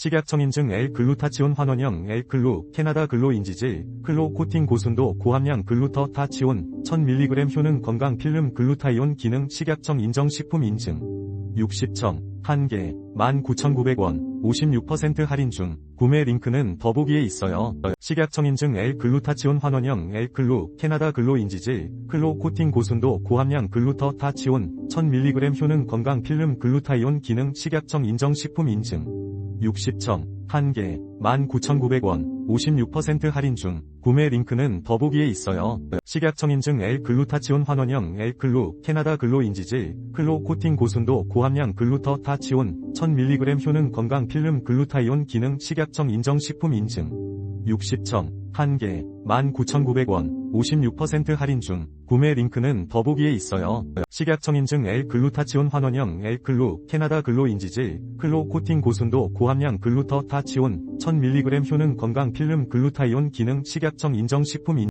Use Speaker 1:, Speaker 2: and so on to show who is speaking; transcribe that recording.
Speaker 1: 식약청 인증 L-글루타치온 환원형 L-글루, 캐나다 글로 인지질, 클로 코팅 고순도 고함량 글루터타치온, 1000mg 효능 건강 필름 글루타이온 기능 식약청 인정 식품 인증. 60청, 1개, 19,900원, 56% 할인 중, 구매 링크는 더보기에 있어요. 식약청 인증 L-글루타치온 환원형 L-글루, 캐나다 글로 인지질, 클로 코팅 고순도 고함량 글루터타치온, 1000mg 효능 건강 필름 글루타이온 기능 식약청 인정 식품 인증. 60청, 1개, 19,900원, 56% 할인 중, 구매 링크는 더보기에 있어요. 식약청 인증 L-글루타치온 환원형 L-글루, 캐나다 글로 인지질, 클로 코팅 고순도 고함량 글루터타치온, 1000mg 효능 건강 필름 글루타이온 기능 식약청 인정 식품 인증. 60청, 1개, 19,900원, 56% 할인 중, 구매 링크는 더보기에 있어요. 식약청 인증 L-글루타치온 환원형 L-글루, 캐나다 글로 인지질, 클로 코팅 고순도 고함량 글루터타치온, 1000mg 효능 건강 필름 글루타이온 기능 식약청 인정 식품 인증.